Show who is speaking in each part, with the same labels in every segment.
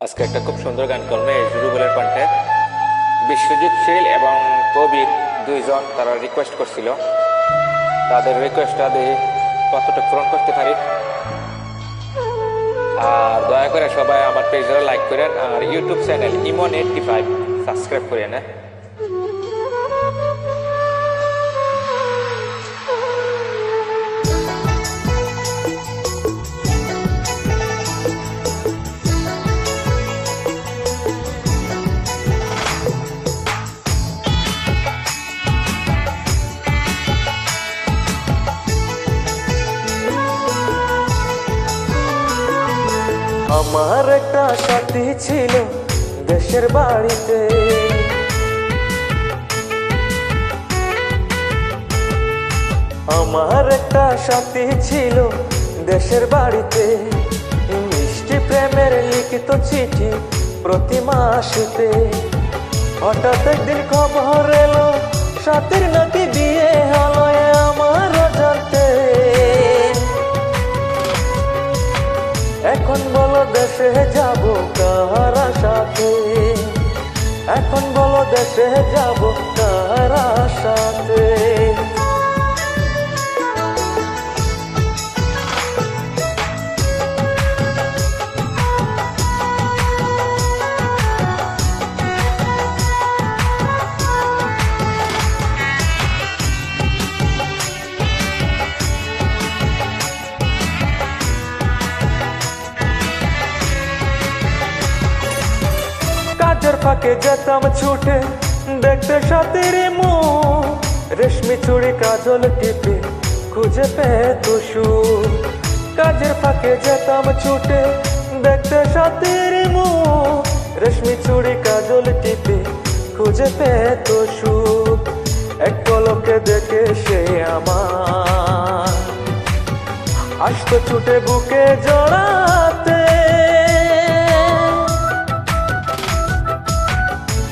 Speaker 1: আজকে একটা খুব সুন্দর গান করবে জুরুবলের কণ্ঠে। বিশ্বজিৎ শীল এবং কবির দুইজন তারা রিকোয়েস্ট করছিল। তাদের রিকোয়েস্টটা দিয়ে কতটা পূরণ করতে পারি? আর দয়া করে সবাই আমার পেজ লাইক করেন আর YouTube channel Emon eighty five subscribe করে হ্যাঁ?
Speaker 2: আমার একটা সাথী ছিল দেশের বাড়িতে। আমার একটা সাথী ছিল দেশের বাড়িতে। মিষ্টি প্রেমের লিখিত চিঠি প্রতি মাসেতে। হঠাৎ একদিন খবর এলো, সাথীর নাকি বিয়ে হলো এখন বলো দেশে যাব কারা সাথে ফাঁকে যেতাম ছুটে দেখতে সাথীর মুখ রেশমি চুড়ি কাজল টিপে খুঁজে পেত সুর কাজের ফাঁকে যেতাম ছুটে দেখতে সাথীর মুখ রেশমি চুড়ি কাজল টিপে খুঁজে পেত সুর এক পলকে দেখে সে আমার আসতো ছুটে বুকে জড়াতে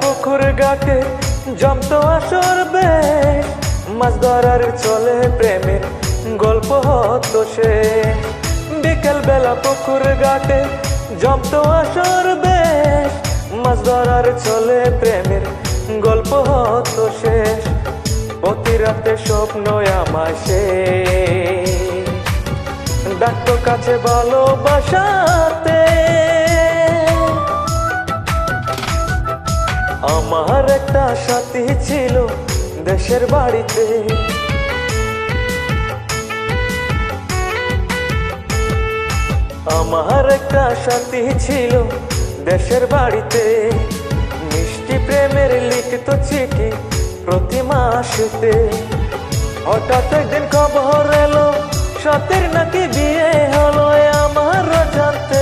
Speaker 2: পুকুর আসর মাছ ধরার চলে প্রেমের গল্প সে। বিকেল বেলা পুকুর জমতো আসর মাছ ধরার চলে প্রেমের গল্প হতো শেষ প্রতি রাতে স্বপ্ন আমায় সে। ডাক্তার কাছে ভালোবাসাতে আমার একটা সাথী ছিল দেশের বাড়িতে। আমার একটা সাথী ছিল দেশের বাড়িতে। মিষ্টি প্রেমের লিখিত চিঠি প্রতি মাসেতে। হঠাৎ একদিন খবর এলো সতের নাকি বিয়ে হলো আমার জানতে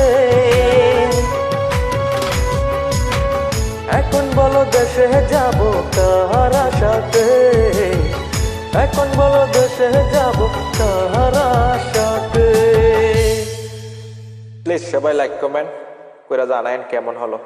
Speaker 2: দেশে যাব তাহারা সাথে এখন বলো দেশে যাব তাহারা সাথে
Speaker 1: প্লিজ সবাই লাইক কমেন্ট করে জানায়েন কেমন হলো।